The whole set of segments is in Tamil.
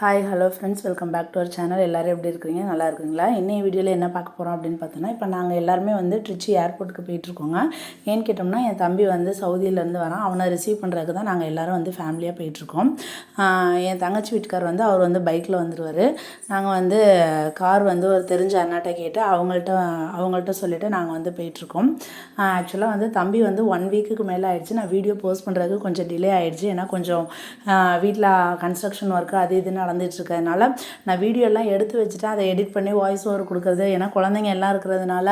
Hi hello friends welcome back to our channel எல்லோரும் எப்படி இருக்கிறீங்க? நல்லா இருக்குங்களா இன்னைய வீடியோவில் என்ன பார்க்க போகிறோம் அப்படின்னு பார்த்தோன்னா இப்போ நாங்கள் எல்லாருமே வந்து ட்ரிச்சி ஏர்போர்ட்டுக்கு போயிட்டுருக்கோங்க ஏன்னு கேட்டோம்னா என் தம்பி வந்து சவுதியிலேருந்து வரான். அவனை ரிசீவ் பண்ணுறதுக்கு தான் நாங்கள் எல்லோரும் வந்து ஃபேமிலியாக போயிட்டுருக்கோம் என் தங்கச்சி வீட்டுக்கார் வந்து அவர் வந்து பைக்கில் வந்துடுவார் நாங்கள் வந்து கார் வந்து ஒரு தெரிஞ்ச அண்ணாட்ட கேட்டு அவங்கள்ட்ட அவங்கள்ட்ட சொல்லிவிட்டு நாங்கள் வந்து போயிட்டுருக்கோம் ஆக்சுவலாக வந்து தம்பி வந்து ஒன் வீக்குக்கு மேலே ஆயிடுச்சு. நான் வீடியோ போஸ்ட் பண்ணுறதுக்கு கொஞ்சம் டிலே ஆகிடுச்சு ஏன்னா கொஞ்சம் வீட்டில் கன்ஸ்ட்ரக்ஷன் ஒர்க்கு அது இதுன்னு நடந்துட்டுருக்கிறதுனால நான் வீடியோலாம் எடுத்து வச்சுட்டு அதை எடிட் பண்ணி வாய்ஸ் ஓவர் கொடுக்குறது. ஏன்னா குழந்தைங்க எல்லாம் இருக்கிறதுனால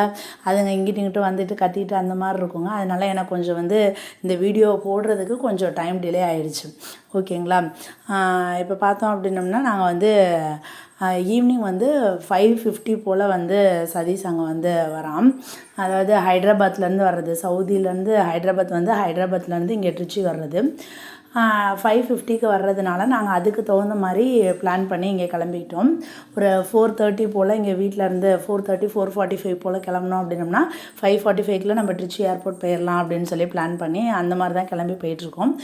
அதுங்க இங்கிட்டு இங்கிட்டு வந்துட்டு கட்டிட்டு அந்த மாதிரி இருக்குங்க. அதனால எனக்கு கொஞ்சம் வந்து இந்த வீடியோ போடுறதுக்கு கொஞ்சம் டைம் டிலே ஆயிடுச்சு. ஓகேங்களா இப்போ பார்த்தோம் அப்படின்னம்னா நாங்கள் வந்து ஈவினிங் வந்து ஃபைவ் ஃபிஃப்டி போல் வந்து சதீஷ் அங்கே வந்து வரான். அதாவது ஹைதராபாத்லேருந்து வர்றது சவுதியிலேருந்து ஹைதராபாத் வந்து ஹைதராபாத்லேருந்து இங்கே ட்ரிச்சி வர்றது. ஃபைவ் ஃபிஃப்டிக்கு வர்றதுனால நாங்கள் அதுக்கு தகுந்த மாதிரி பிளான் பண்ணி இங்கே கிளம்பிக்கிட்டோம் ஒரு ஃபோர் தேர்ட்டி போல் இங்கே வீட்டிலேருந்து four thirty four forty five போல் கிளம்புனோம் அப்படின்னோம்னா ஃபைவ் ஃபார்ட்டி ஃபைவ்க்குள்ள நம்ம ட்ரிச்சி ஏர்போர்ட் போயிடலாம் அப்படின்னு சொல்லி பிளான் பண்ணி அந்த மாதிரி தான் கிளம்பி போயிட்டுருக்கோம்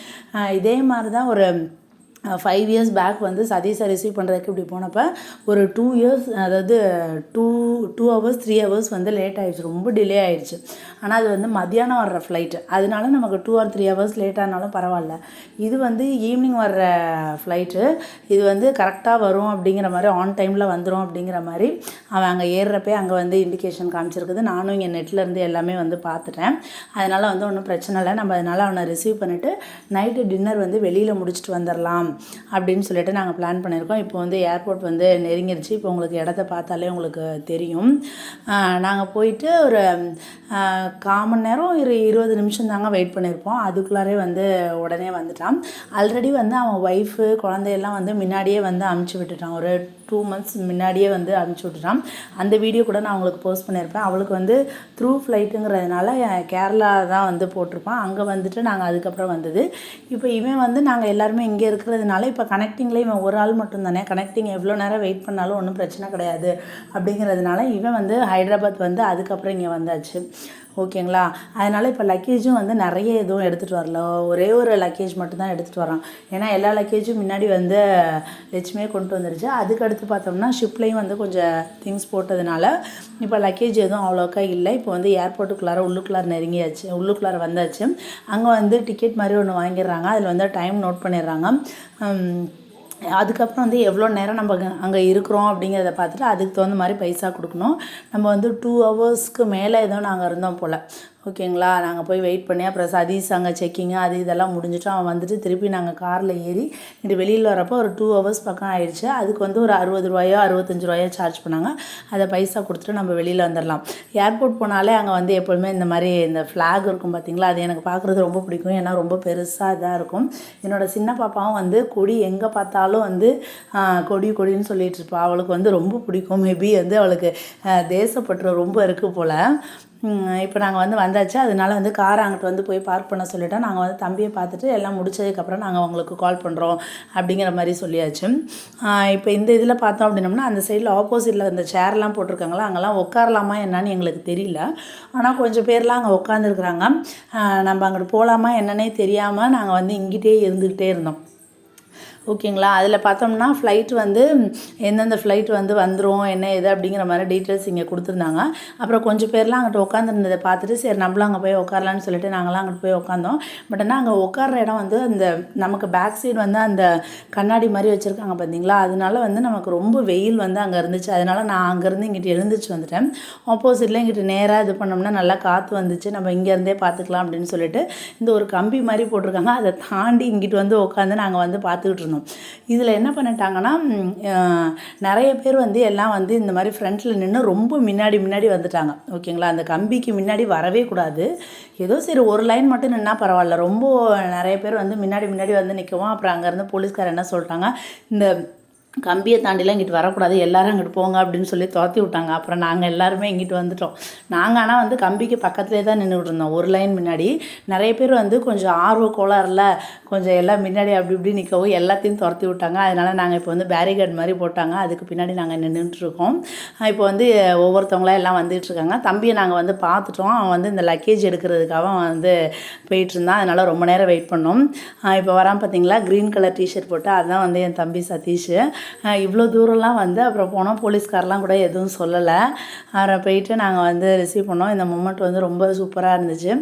இதே மாதிரி தான் ஒரு ஃபைவ் இயர்ஸ் பேக் வந்து சதீஷை ரிசீவ் பண்ணுறதுக்கு இப்படி போனப்போ ஒரு டூ இயர்ஸ் அதாவது two two hours three hours வந்து லேட் ஆகிடுச்சு ரொம்ப டிலே ஆகிடுச்சு ஆனால் அது வந்து மத்தியானம் வர்ற ஃப்ளைட்டு அதனால நமக்கு two or three hours late ஆனாலும் பரவாயில்ல. இது வந்து ஈவினிங் வர்ற ஃப்ளைட்டு இது வந்து கரெக்டாக வரும் அப்படிங்கிற மாதிரி ஆன் டைமில் வந்துடும் அப்படிங்கிற மாதிரி அவன் அங்கே ஏறுறப்பே அங்கே வந்து இண்டிகேஷன் காமிச்சிருக்குது. நானும் இங்கே நெட்லேருந்து எல்லாமே வந்து பார்த்துட்டேன். அதனால் வந்து ஒன்றும் பிரச்சனை இல்லை. நம்ம அதனால் அவனை ரிசீவ் பண்ணிவிட்டு நைட்டு டின்னர் வந்து வெளியில் முடிச்சுட்டு வந்துடலாம் அப்படின்னு சொல்லிட்டு நாங்கள் பிளான் பண்ணியிருக்கோம் இப்போ வந்து ஏர்போர்ட் வந்து நெருங்கிருச்சு. இப்போ உங்களுக்கு இடத்த பார்த்தாலே உங்களுக்கு தெரியும். நாங்கள் போயிட்டு ஒரு கால் மணி நேரம் ஒரு இருபது நிமிஷம் தாங்க வெயிட் பண்ணியிருப்போம் அதுக்குள்ளாரே வந்து உடனே வந்துட்டான். ஆல்ரெடி வந்து அவன் ஒய்ஃபு குழந்தையெல்லாம் வந்து முன்னாடியே வந்து அமுச்சு விட்டுட்டான். ஒரு டூ மந்த்ஸ் முன்னாடியே வந்து அனுப்பிச்சி விட்டுட்டான். அந்த வீடியோ கூட நான் அவங்களுக்கு போஸ்ட் பண்ணியிருப்பேன் அவளுக்கு வந்து த்ரூ ஃப்ளைட்டுங்கிறதுனால கேரளா தான் வந்து போட்டிருப்பான். அங்கே வந்துட்டு நாங்கள் அதுக்கப்புறம் வந்தது. இப்போ இவன் வந்து நாங்கள் எல்லாருமே இங்கே இருக்கிறதுனால இப்போ கனெக்டிங்கில் இவன் ஒரு ஆள் மட்டும் தானே கனெக்டிங் எவ்வளோ நேரம் வெயிட் பண்ணாலும் ஒன்றும் பிரச்சனை கிடையாது. அப்படிங்கிறதுனால இவன் வந்து ஹைதராபாத் வந்து அதுக்கப்புறம் இங்கே வந்தாச்சு. ஓகேங்களா? அதனால் இப்போ லக்கேஜும் வந்து நிறைய எதுவும் எடுத்துகிட்டு வரல. ஒரே ஒரு லக்கேஜ் மட்டும்தான் எடுத்துகிட்டு வரோம் ஏன்னா எல்லா லக்கேஜும் முன்னாடி வந்து லட்சுமியே கொண்டு வந்துருச்சு. அதுக்கடுத்து பார்த்தோம்னா ஷிப்லேயும் வந்து கொஞ்சம் திங்ஸ் போட்டதுனால இப்போ லக்கேஜ் எதுவும் அவ்வளோக்கா இல்லை. இப்போ வந்து ஏர்போர்ட்டுக்குள்ளார உள்ளுக்குள்ளார நெருங்கியாச்சு. உள்ளுக்குள்ளார வந்தாச்சு. அங்கே வந்து டிக்கெட் மாதிரி ஒன்று வாங்கிடுறாங்க. அதில் வந்து டைம் நோட் பண்ணிடுறாங்க. அதுக்கப்புறம் வந்து எவ்வளோ நேரம் நம்ம அங்கே இருக்கிறோம் அப்படிங்கிறத பார்த்துட்டு அதுக்கு தகுந்த மாதிரி பைசா கொடுக்கணும். நம்ம வந்து டூ ஹவர்ஸ்க்கு மேலே ஏதோ நாங்கள் இருந்தோம் போல். ஓகேங்களா? நாங்கள் போய் வெயிட் பண்ணி அப்புறம் சதீஷ் அங்கே செக்கிங்கு அது இதெல்லாம் முடிஞ்சுட்டு அவன் வந்துட்டு திருப்பி நாங்கள் காரில் ஏறி இங்கிட்டு வெளியில் வரப்போ ஒரு டூ ஹவர்ஸ் பக்கம் ஆயிடுச்சு. அதுக்கு வந்து ஒரு அறுபது ரூபாயோ அறுபத்தஞ்சு ரூபாயோ சார்ஜ் பண்ணாங்க. அதை பைசா கொடுத்துட்டு நம்ம வெளியில் வந்துடலாம் ஏர்போர்ட் போனாலே அங்கே வந்து எப்போதுமே இந்த மாதிரி இந்த ஃப்ளாக் இருக்கும் பார்த்தீங்களா அது எனக்கு பார்க்குறது ரொம்ப பிடிக்கும். ஏன்னா ரொம்ப பெருசாக இதாக இருக்கும். என்னோட சின்ன பாப்பாவும் வந்து கொடி எங்கே பார்த்தாலும் வந்து கொடி கொடின்னு சொல்லிட்டு இருப்பாள் அவளுக்கு வந்து ரொம்ப பிடிக்கும். மேபி வந்து அவளுக்கு தேசப்பற்று ரொம்ப இருக்குது போல். இப்போ நாங்கள் வந்து வந்தாச்சு. அதனால வந்து காரை அங்கிட்டு வந்து போய் பார்க் பண்ண சொல்லிட்டோம். நாங்கள் வந்து தம்பியை பார்த்துட்டு எல்லாம் முடிச்சதுக்கப்புறம் நாங்கள் உங்களுக்கு கால் பண்ணுறோம் அப்படிங்கிற மாதிரி சொல்லியாச்சு. இப்போ இந்த இதில் பார்த்தோம் அப்படின்னம்னா அந்த சைடில் ஆப்போசிட்டில் இந்த சேர்லாம் போட்டிருக்காங்களா அங்கெல்லாம் உட்காரலாமா என்னன்னு எங்களுக்கு தெரியல. ஆனால் கொஞ்சம் பேர்லாம் அங்கே உட்காந்துருக்குறாங்க நம்ம அங்கிட்டு போகலாமா என்னன்னே தெரியாமல் நாங்கள் வந்து இங்கிட்டே இருந்துக்கிட்டே இருந்தோம். ஓகேங்களா? அதில் பார்த்தோம்னா ஃப்ளைட் வந்து எந்தெந்த ஃப்ளைட் வந்து வந்துடும் என்ன இது அப்படிங்கிற மாதிரி டீட்டெயில்ஸ் இங்கே கொடுத்துருந்தாங்க. அப்புறம் கொஞ்சம் பேர்லாம் அங்கிட்ட உட்காந்துருந்ததை பார்த்துட்டு சரி நம்மளும் அங்கே போய் உட்காரலான்னு சொல்லிட்டு நாங்களாம் அங்கிட்டு போய் உட்காந்தோம் பட் ஆனால் அங்கே உட்கார்ற இடம் வந்து அந்த நமக்கு பேக் சைடு வந்து அந்த கண்ணாடி மாதிரி வச்சுருக்காங்க பார்த்தீங்களா அதனால வந்து நமக்கு ரொம்ப வெயில் வந்து அங்கே இருந்துச்சு. அதனால நான் அங்கேருந்து இங்கிட்டு எழுந்துச்சு வந்துட்டேன். ஆப்போசிட்டில் இங்கிட்டு நேராக இது பண்ணோம்னா நல்லா காற்று வந்துச்சு. நம்ம இங்கேருந்தே பார்த்துக்கலாம் அப்படின்னு சொல்லிட்டு இந்த ஒரு கம்பி மாதிரி போட்டிருக்காங்க. அதை தாண்டி இங்கிட்டு வந்து உட்காந்து நாங்கள் வந்து பார்த்துக்கிட்டு இருந்தோம். இதில் என்ன பண்ணிட்டாங்கன்னா நிறைய பேர் வந்து எல்லாம் வந்து இந்த மாதிரி ஃப்ரண்ட்டில் நின்று ரொம்ப முன்னாடி முன்னாடி வந்துட்டாங்க. ஓகேங்களா? அந்த கம்பிக்கு முன்னாடி வரவே கூடாது. ஏதோ சரி ஒரு லைன் மட்டும் நின்னா பரவாயில்ல. ரொம்ப நிறைய பேர் வந்து முன்னாடி முன்னாடி வந்து நிற்கவும் அப்புறம் அங்கேருந்து போலீஸ்கார் என்ன சொல்லிட்டாங்க இந்த கம்பியை தாண்டிலாம் இங்கிட்டு வரக்கூடாது எல்லாரும் அங்கிட்டு போங்க அப்படின்னு சொல்லி துரத்தி விட்டாங்க. அப்புறம் நாங்கள் எல்லாருமே இங்கிட்டு வந்துட்டோம். நாங்கள் ஆனால் வந்து கம்பிக்கு பக்கத்துலேயே தான் நின்றுட்டு இருந்தோம் ஒரு லைன் முன்னாடி. நிறைய பேர் வந்து கொஞ்சம் ஆர்வ கோளாறுல கொஞ்சம் எல்லாம் முன்னாடி அப்படி இப்படி நிற்கவும் எல்லாத்தையும் துரத்தி விட்டாங்க. அதனால் நாங்கள் இப்போ வந்து பேரிகேட் மாதிரி போட்டாங்க. அதுக்கு பின்னாடி நாங்கள் நின்றுட்டுருக்கோம் இப்போ வந்து ஒவ்வொருத்தவங்களாம் எல்லாம் வந்துட்டு இருக்காங்க. தம்பியை நாங்கள் வந்து பார்த்துட்டோம். அவன் வந்து இந்த லக்கேஜ் எடுக்கிறதுக்காக அவன் வந்து போயிட்டு இருந்தான். அதனால் ரொம்ப நேரம் வெயிட் பண்ணோம். இப்போ வரான் பார்த்தீங்களா? க்ரீன் கலர் டிஷர்ட் போட்டு அதுதான் வந்து என் தம்பி சதீஷ். இவ்வளோ தூரம்லாம் வந்து அப்புறம் போனோம். போலீஸ்காரெலாம் கூட எதுவும் சொல்லலை. அப்புறம் போயிட்டு நாங்கள் வந்து ரிசீவ் பண்ணோம். இந்த மூமெண்ட் வந்து ரொம்ப சூப்பராக இருந்துச்சு.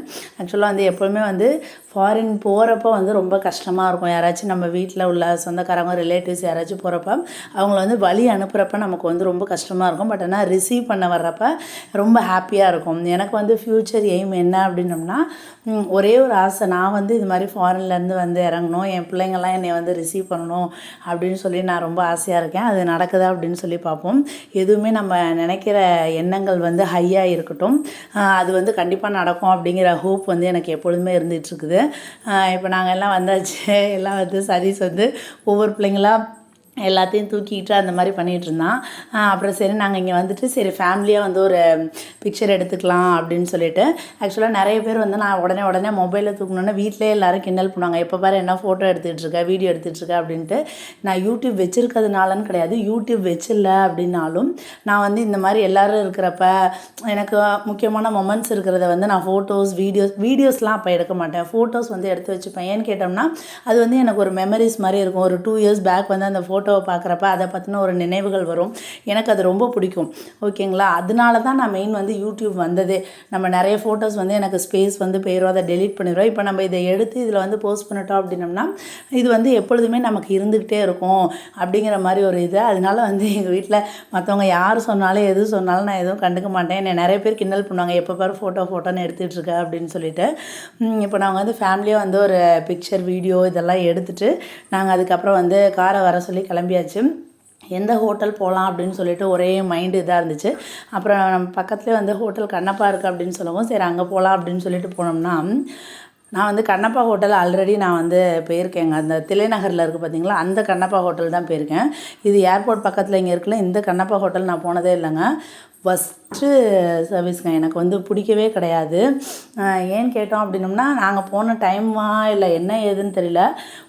ஆக்சுவலாக வந்து எப்போவுமே வந்து ஃபாரின் போகிறப்ப வந்து ரொம்ப கஷ்டமாக இருக்கும். யாராச்சும் நம்ம வீட்டில் உள்ள சொந்தக்காரங்க ரிலேட்டிவ்ஸ் யாராச்சும் போகிறப்ப அவங்கள வந்து வழி அனுப்புகிறப்ப நமக்கு வந்து ரொம்ப கஷ்டமாக இருக்கும். பட் ஆனால் ரிசீவ் பண்ண வர்றப்ப ரொம்ப ஹாப்பியாக இருக்கும். எனக்கு வந்து ஃப்யூச்சர் எய்ம் என்ன அப்படின்னம்னா ஒரே ஒரு ஆசை. நான் வந்து இது மாதிரி ஃபாரின்லேருந்து வந்து இறங்கணும். என் பிள்ளைங்கள்லாம் என்னை வந்து ரிசீவ் பண்ணணும் அப்படின்னு சொல்லி நான் ரொம்ப ஆசையாக இருக்கேன். அது நடக்குதா அப்படின்னு சொல்லி பார்ப்போம். எதுவுமே நம்ம நினைக்கிற எண்ணங்கள் வந்து ஹையாக இருக்கட்டும். அது வந்து கண்டிப்பாக நடக்கும் அப்படிங்கிற ஹோப் வந்து எனக்கு எப்பொழுதுமே இருந்துகிட்ருக்குது இப்போ நாங்கள் எல்லாம் வந்தாச்சு. எல்லாம் வந்து சதீஷ் வந்து ஒவ்வொரு பிள்ளைங்களா எல்லாத்தையும் தூக்கிக்கிட்டு அந்த மாதிரி பண்ணிகிட்டு இருந்தான். அப்புறம் சரி நாங்கள் இங்கே வந்துட்டு சரி ஃபேமிலியாக வந்து ஒரு பிக்சர் எடுத்துக்கலாம் அப்படின்னு சொல்லிட்டு. ஆக்சுவலாக நிறைய பேர் வந்து நான் உடனே உடனே மொபைலில் தூக்கணுன்னா வீட்டிலே எல்லோரும் கிண்டல் பண்ணுவாங்க. எப்போ பாரு என்ன ஃபோட்டோ எடுத்துகிட்டு இருக்க? வீடியோ எடுத்துகிட்டு இருக்க? அப்படின்ட்டு. நான் யூடியூப் வச்சுருக்கிறதுனாலன்னு கிடையாது. யூடியூப் வச்சில்ல அப்படின்னாலும் நான் வந்து இந்த மாதிரி எல்லோரும் இருக்கிறப்ப எனக்கு முக்கியமான மொமெண்ட்ஸ் இருக்கிறத வந்து நான் ஃபோட்டோஸ் வீடியோஸ் வீடியோஸ்லாம் அப்போ எடுக்க மாட்டேன். ஃபோட்டோஸ் வந்து எடுத்து வச்சுப்பேன். ஏன்னு கேட்டோம்னா அது வந்து எனக்கு ஒரு மெமரிஸ் மாதிரி இருக்கும். ஒரு டூ இயர்ஸ் பேக் வந்து அந்த ஃபோட்டோ ஃபோட்டோவை பார்க்குறப்ப அதை பற்றின ஒரு நினைவுகள் வரும். எனக்கு அது ரொம்ப பிடிக்கும். ஓகேங்களா? அதனால தான் நான் மெயின் வந்து யூடியூப் வந்ததே. நம்ம நிறைய ஃபோட்டோஸ் வந்து எனக்கு ஸ்பேஸ் வந்து போயிடும் அதை டெலீட் பண்ணிடுறோம். இப்போ நம்ம இதை எடுத்து இதில் வந்து போஸ்ட் பண்ணிட்டோம் அப்படின்னம்னா இது வந்து எப்பொழுதுமே நமக்கு இருந்துக்கிட்டே இருக்கும் அப்படிங்கிற மாதிரி ஒரு இது. அதனால வந்து எங்கள் வீட்டில் மற்றவங்க யார் சொன்னாலும் எது சொன்னாலும் நான் எதுவும் கண்டுக்க மாட்டேன். என்னை நிறைய பேர் கிண்டல் பண்ணுவாங்க. எப்போ பாரு ஃபோட்டோ ஃபோட்டோன்னு எடுத்துகிட்டு இருக்க அப்படின்னு சொல்லிட்டு. இப்போ நாங்கள் வந்து ஃபேமிலியாக வந்து ஒரு பிக்சர் வீடியோ இதெல்லாம் எடுத்துகிட்டு நாங்கள் அதுக்கப்புறம் வந்து காரை வர சொல்லி கிளம்பியாச்சு. எந்த ஹோட்டல் போகலாம் அப்படின்னு சொல்லிட்டு ஒரே மைண்டு இதாக இருந்துச்சு. அப்புறம் நம்ம பக்கத்துலேயே வந்து ஹோட்டல் கண்ணப்பா இருக்குது அப்படின்னு சொல்லவும் சரி அங்கே போகலாம் அப்படின்னு சொல்லிட்டு போனோம்னா நான் வந்து கண்ணப்பா ஹோட்டல் ஆல்ரெடி நான் வந்து போயிருக்கேங்க. அந்த தில்லைநகரில் இருக்குது பார்த்தீங்களா அந்த கண்ணப்பா ஹோட்டல் தான் போயிருக்கேன். இது ஏர்போர்ட் பக்கத்தில் இங்கே இருக்குல்ல இந்த கண்ணப்பா ஹோட்டல் நான் போனதே இல்லைங்க. ஃபஸ்ட்டு சர்வீஸ்ங்க எனக்கு வந்து பிடிக்கவே கிடையாது. ஏன் ஏன்னு கேட்டோம் அப்படின்னம்னா நாங்கள் போன டைமா இல்லை என்ன ஏதுன்னு தெரியல.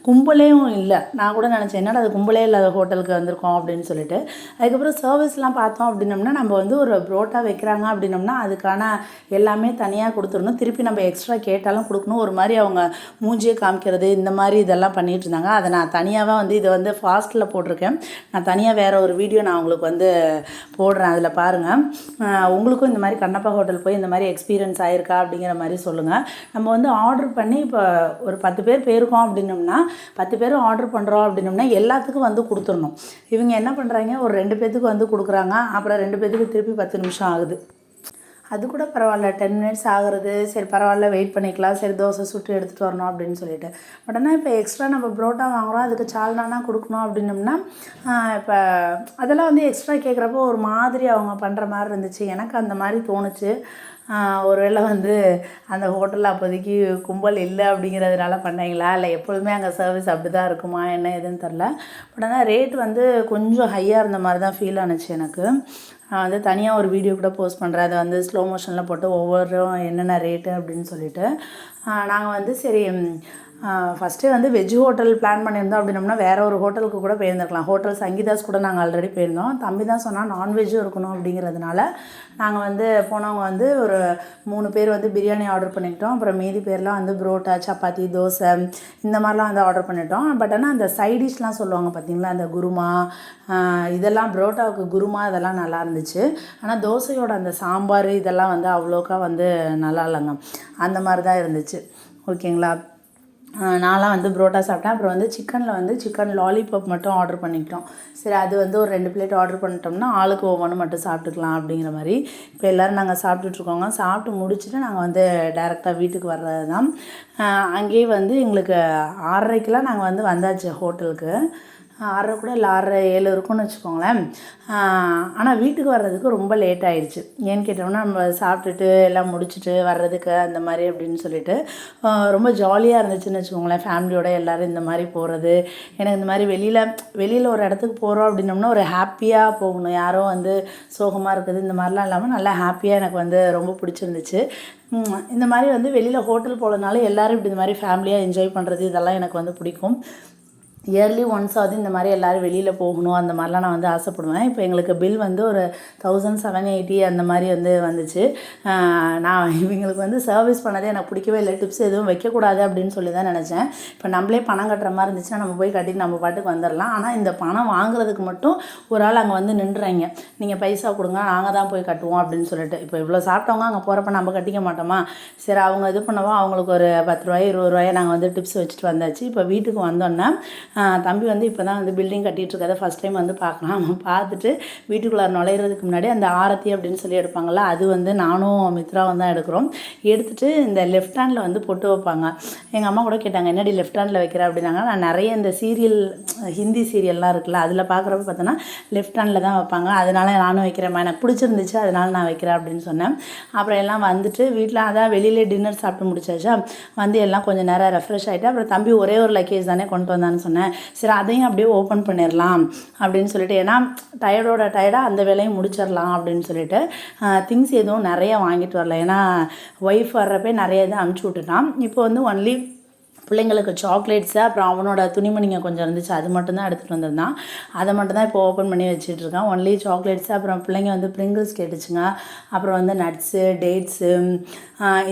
கும்பலேயும் இல்லை. நான் கூட நினச்சேன் என்னடா அது கும்பலே இல்லாத ஹோட்டலுக்கு வந்திருக்கோம் அப்படின்னு சொல்லிட்டு. அதுக்கப்புறம் சர்வீஸ்லாம் பார்த்தோம் அப்படின்னம்னா நம்ம வந்து ஒரு புரோட்டா வைக்கிறாங்க அப்படின்னம்னா அதுக்கான எல்லாமே தனியாக கொடுத்துடணும். திருப்பி நம்ம எக்ஸ்ட்ரா கேட்டாலும் கொடுக்கணும். ஒரு மாதிரி அவங்க மூஞ்சியை காமிக்கிறது இந்த மாதிரி இதெல்லாம் பண்ணிகிட்டு இருந்தாங்க. அதை நான் தனியாகவே வந்து இதை வந்து ஃபாஸ்ட்டில் போட்டிருக்கேன். நான் தனியாக வேறு ஒரு வீடியோ நான் உங்களுக்கு வந்து போடுறேன் அதில் பாருங்கள் உங்களுக்கும் இந்த மாதிரி கண்ணப்பா ஹோட்டல் போய் இந்த மாதிரி எக்ஸ்பீரியன்ஸ் ஆயிருக்கா அப்படிங்கிற மாதிரி சொல்லுங்கள் நம்ம வந்து ஆர்டர் பண்ணி இப்போ ஒரு பத்து பேர் போயிருக்கோம் அப்படின்னம்னா பத்து பேர் ஆர்டர் பண்ணுறோம் அப்படின்னம்னா எல்லாத்துக்கும் வந்து கொடுத்துடணும். இவங்க என்ன பண்ணுறாங்க ஒரு ரெண்டு பேத்துக்கு வந்து கொடுக்குறாங்க அப்புறம் ரெண்டு பேத்துக்கு திருப்பி பத்து நிமிஷம் ஆகுது. அது கூட பரவாயில்ல டென் மினிட்ஸ் ஆகுறது சரி பரவாயில்ல வெயிட் பண்ணிக்கலாம் சரி தோசை சுட்டு எடுத்துகிட்டு வரணும் அப்படின்னு சொல்லிட்டு. பட் ஆனால் இப்போ எக்ஸ்ட்ரா நம்ம புரோட்டா வாங்குறோம் அதுக்கு சால்னானா கொடுக்கணும் அப்படின்னம்னா இப்போ அதெல்லாம் வந்து எக்ஸ்ட்ரா கேட்குறப்போ ஒரு மாதிரி அவங்க பண்ணுற மாதிரி இருந்துச்சு. எனக்கு அந்த மாதிரி தோணுச்சு. ஒருவேளை வந்து அந்த ஹோட்டலில் அப்போதைக்கு கும்பல் இல்லை அப்படிங்கிறதுனால பண்ணீங்களா? இல்லை எப்பொழுதுமே அங்கே சர்வீஸ் அப்படி தான் இருக்குமா? என்ன ஏதுன்னு தெரில பட் ஆனால் ரேட் வந்து கொஞ்சம் ஹையாக இருந்த மாதிரி தான் ஃபீல் ஆனுச்சு எனக்கு. நான் வந்து தனியாக ஒரு வீடியோ கூட போஸ்ட் பண்ணுறேன் அதை வந்து ஸ்லோ மோஷனில் போட்டு ஒவ்வொரு என்னென்ன ரேட்டு அப்படின்னு சொல்லிட்டு. நாங்கள் வந்து சரி ஃபஸ்ட்டே வந்து வெஜ் ஹோட்டல் பிளான் பண்ணியிருந்தோம் அப்படின்னம்னா வேறு ஒரு ஹோட்டலுக்கு கூட போயிருந்துருக்கலாம். ஹோட்டல் சங்கீதாஸ் கூட நாங்கள் ஆல்ரெடி போயிருந்தோம். தம்பி தான் சொன்னால் நான்வெஜ்ஜும் இருக்கணும் அப்படிங்கிறதுனால நாங்கள் வந்து போனவங்க வந்து ஒரு மூணு பேர் வந்து பிரியாணி ஆர்டர் பண்ணிக்கிட்டோம். அப்புறம் மீதி பேர்லாம் வந்து புரோட்டா சப்பாத்தி தோசை இந்த மாதிரிலாம் வந்து ஆர்டர் பண்ணிட்டோம். பட் ஆனால் அந்த சைட் டிஷ்லாம் சொல்லுவாங்க பார்த்தீங்களா அந்த குருமா இதெல்லாம் புரோட்டாவுக்கு குருமா இதெல்லாம் நல்லா இருந்துச்சு. ஆனால் தோசையோட அந்த சாம்பார் இதெல்லாம் வந்து அவ்வளோக்கா வந்து நல்லா இல்லைங்க. அந்த மாதிரி தான் இருந்துச்சு. ஓகேங்களா? நான்லாம் வந்து புரோட்டா சாப்பிட்டேன். அப்புறம் வந்து சிக்கனில் வந்து சிக்கன் லாலிபாப் மட்டும் ஆர்டர் பண்ணிக்கிட்டோம். சரி அது வந்து ஒரு ரெண்டு பிளேட் ஆர்டர் பண்ணிட்டோம்னா ஆளுக்கு ஒவ்வொன்று மட்டும் சாப்பிட்டுக்கலாம் அப்படிங்கிற மாதிரி. இப்போ எல்லோரும் நாங்கள் சாப்பிட்டுட்ருக்கோங்க சாப்பிட்டு முடிச்சுட்டு நாங்கள் வந்து டேரெக்டாக வீட்டுக்கு வர்றது தான் அங்கேயே வந்து எங்களுக்கு ஆறரைக்கெலாம் நாங்கள் வந்து வந்தாச்சு ஹோட்டலுக்கு ஆறரை கூட இல்லை ஆறரை ஏழு இருக்கும்னு வச்சுக்கோங்களேன். ஆனால் வீட்டுக்கு வர்றதுக்கு ரொம்ப லேட் ஆயிடுச்சு ஏன்னு கேட்டோம்னா நம்ம சாப்பிட்டுட்டு எல்லாம் முடிச்சுட்டு வர்றதுக்கு அந்த மாதிரி அப்படின்னு சொல்லிட்டு ரொம்ப ஜாலியாக இருந்துச்சுன்னு வச்சுக்கோங்களேன். ஃபேமிலியோட எல்லோரும் இந்த மாதிரி போகிறது எனக்கு இந்த மாதிரி வெளியில் வெளியில் ஒரு இடத்துக்கு போகிறோம் அப்படின்னோம்னா ஒரு ஹாப்பியாக போகணும். யாரோ வந்து சோகமாக இருக்குது இந்த மாதிரிலாம் இல்லாமல் நல்லா ஹாப்பியாக எனக்கு வந்து ரொம்ப பிடிச்சிருந்துச்சு. இந்த மாதிரி வந்து வெளியில் ஹோட்டல் போகிறதுனால எல்லோரும் இப்படி இந்த மாதிரி ஃபேமிலியாக என்ஜாய் பண்ணுறது இதெல்லாம் எனக்கு வந்து பிடிக்கும். இயர்லி ஒன்ஸாவது இந்த மாதிரி எல்லோரும் வெளியில் போகணும் அந்த மாதிரிலாம் நான் வந்து ஆசைப்படுவேன். இப்போ எங்களுக்கு பில் வந்து ஒரு தௌசண்ட் செவன் எயிட்டி அந்த மாதிரி வந்து வந்துச்சு. நான் இவங்களுக்கு வந்து சர்வீஸ் பண்ணதே எனக்கு பிடிக்கவே இல்லை. டிப்ஸ் எதுவும் வைக்கக்கூடாது அப்படின்னு சொல்லி தான் நினச்சேன். இப்போ நம்மளே பணம் கட்டுற மாதிரி இருந்துச்சுன்னா நம்ம போய் கட்டிட்டு நம்ம பாட்டுக்கு வந்துடலாம் ஆனால் இந்த பணம் வாங்குறதுக்கு மட்டும் ஒரு ஆள் அங்கே வந்து நின்றுறாங்க. நீங்கள் பைசா கொடுங்க நாங்கள் தான் போய் கட்டுவோம் அப்படின்னு சொல்லிட்டு. இப்போ இவ்வளோ சாப்பிட்டவங்க அங்கே போகிறப்ப நம்ம கட்டிக்க மாட்டோமா? சரி அவங்க இது பண்ணவோ? அவங்களுக்கு ஒரு பத்து ரூபாய் இருபது ரூபாய் நாங்கள் வந்து டிப்ஸ் வச்சுட்டு வந்தாச்சு. இப்போ வீட்டுக்கு வந்தோன்னே தம்பி வந்து இப்போ தான் வந்து பில்டிங் கட்டிட்டு ஃபஸ்ட் டைம் வந்து பார்க்கலாம் அவன் பார்த்துட்டு வீட்டுக்குள்ளே நுழையிறதுக்கு முன்னாடி அந்த ஆரத்தி அப்படின்னு சொல்லி எடுப்பாங்கள்ல அது வந்து நானும் மித்ராவும் தான் எடுக்கிறோம். எடுத்துகிட்டு இந்த லெஃப்ட் ஹேண்டில் வந்து பொட்டு வைப்பாங்க. எங்கள் அம்மா கூட கேட்டாங்க என்னடி லெஃப்ட் ஹேண்டில் வைக்கிற? அப்படின்னாங்க. நான் நிறைய இந்த சீரியல் ஹிந்தி சீரியல்லாம் இருக்குல்ல அதில் பார்க்குறப்ப பார்த்தோன்னா லெஃப்ட் ஹேண்டில் தான் வைப்பாங்க. அதனால நானும் வைக்கிறேம்மா எனக்கு பிடிச்சிருந்துச்சு அதனால நான் வைக்கிறேன் அப்படின்னு சொன்னேன். அப்புறம் எல்லாம் வந்துட்டு வீட்டில் அதான் வெளியிலே டின்னர் சாப்பிட்டு முடிச்சாச்சா வந்து எல்லாம் கொஞ்சம் நேரம் ரெஃப்ரெஷ் ஆகிட்டு அப்புறம் தம்பி ஒரே ஒரு லக்கேஜ் தானே கொண்டு வந்தான்னு சொன்னேன். சரி அதையும் அப்படியே ஓப்பன் பண்ணிடலாம் அப்படின்னு சொல்லிட்டு ஏன்னா டயர்டோட டயர்டாக அந்த வேலையும் முடிச்சிடலாம் அப்படின்னு சொல்லிட்டு திங்ஸ் எதுவும் நிறைய வாங்கிட்டு வரல. ஏன்னா ஒய்ஃப் வர்றப்பே நிறைய இதை அமுச்சு விட்டுட்டான். இப்போ வந்து ஒன்லி பிள்ளைங்களுக்கு சாக்லேட்ஸு அப்புறம் அவனோட துணிமணிங்க கொஞ்சம் இருந்துச்சு. அது மட்டும்தான் எடுத்துகிட்டு வந்திருந்தான். அதை மட்டும்தான் இப்போ ஓப்பன் பண்ணி வச்சுட்டு இருக்கான். ஒன்லி சாக்லேட்ஸு அப்புறம் பிள்ளைங்க வந்து ப்ரிங்கிள்ஸ் கேட்டுச்சுங்க. அப்புறம் வந்து நட்ஸு டேட்ஸு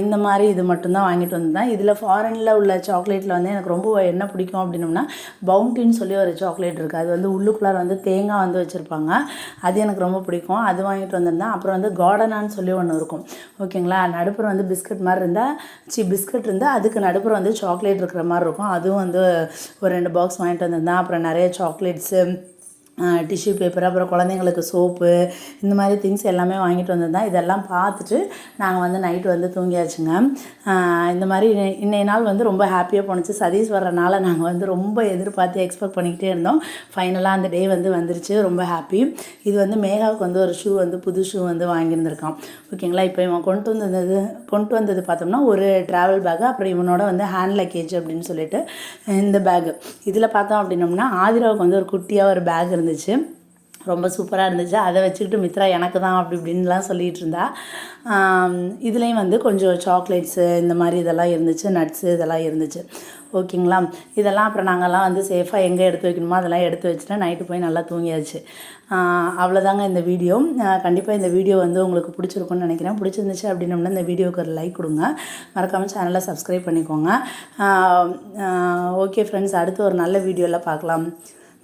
இந்த மாதிரி இது மட்டும்தான் வாங்கிட்டு வந்தேன் இதில் ஃபாரினில் உள்ள சாக்லேட்டில் வந்து எனக்கு ரொம்ப என்ன பிடிக்கும் அப்படின்னோம்னா பவுண்டின்னு சொல்லி ஒரு சாக்லேட் இருக்குது அது வந்து உள்ளுக்குள்ளார வந்து தேங்காய் வந்து வச்சுருப்பாங்க. அது எனக்கு ரொம்ப பிடிக்கும். அது வாங்கிட்டு வந்திருந்தேன். அப்புறம் வந்து கார்டனான்னு சொல்லி ஒன்று இருக்கும். ஓகேங்களா? நடுப்புற வந்து பிஸ்கட் மாதிரி இருந்தால் சி பிஸ்கட் இருந்தால் அதுக்கு நடுப்புற வந்து சாக்லேட் இருக்கிற மாதிரி இருக்கும். அதுவும் வந்து ஒரு ரெண்டு பாக்ஸ் வாங்கிட்டு வந்திருந்தேன். அப்புறம் நிறைய சாக்லேட்ஸு டிஷ்யூ பேப்பர் அப்புறம் குழந்தைங்களுக்கு சோப்பு இந்த மாதிரி திங்ஸ் எல்லாமே வாங்கிட்டு வந்திருந்தேன் இதெல்லாம் பார்த்துட்டு நாங்கள் வந்து நைட்டு வந்து தூங்கியாச்சுங்க. இந்த மாதிரி இன்னைய நாள் வந்து ரொம்ப ஹாப்பியாக போணுச்சு. சதீஷ் வர்றனால நாங்கள் வந்து ரொம்ப எதிர்பார்த்து எக்ஸ்பெக்ட் பண்ணிக்கிட்டே இருந்தோம். ஃபைனலாக அந்த டே வந்து வந்துருச்சு. ரொம்ப ஹாப்பி இது வந்து மேகாவுக்கு வந்து ஒரு ஷூ வந்து புது ஷூ வந்து வாங்கியிருந்திருக்கான். ஓகேங்களா? இப்போ இவன் கொண்டு வந்தது கொண்டு வந்தது பார்த்தோம்னா ஒரு ட்ராவல் பேக்கு அப்புறம் இவனோட வந்து ஹேண்ட் லக்கேஜ் அப்படின்னு சொல்லிட்டு இந்த பேகு இதில் பார்த்தோம் அப்படின்னோம்னா ஆதிராவுக்கு வந்து ஒரு குட்டியாக ஒரு பேக் இருந்துச்சு. ரொம்ப சூப்பராக இருந்துச்சு. அதை வச்சுக்கிட்டு மித்ரா எனக்கு தான் அப்படி இப்படின்லாம் சொல்லிகிட்டு இருந்தா. இதுலேயும் வந்து கொஞ்சம் சாக்லேட்ஸு இந்த மாதிரி இதெல்லாம் இருந்துச்சு. நட்ஸு இதெல்லாம் இருந்துச்சு. ஓகேங்களா? இதெல்லாம் அப்புறம் நாங்கள்லாம் வந்து சேஃபாக எங்கே எடுத்து வைக்கணுமோ அதெல்லாம் எடுத்து வச்சுட்டு நைட்டு போய் நல்லா தூங்கியாச்சு. அவ்வளோதாங்க இந்த வீடியோ கண்டிப்பாக இந்த வீடியோ வந்து உங்களுக்கு பிடிச்சிருக்கும்னு நினைக்கிறேன். பிடிச்சிருந்துச்சு அப்படின்னம்னா இந்த வீடியோக்கு ஒரு லைக் கொடுங்க. மறக்காமல் சேனலை சப்ஸ்கிரைப் பண்ணிக்கோங்க. ஓகே ஃப்ரெண்ட்ஸ் அடுத்து ஒரு நல்ல வீடியோவில் பார்க்கலாம்.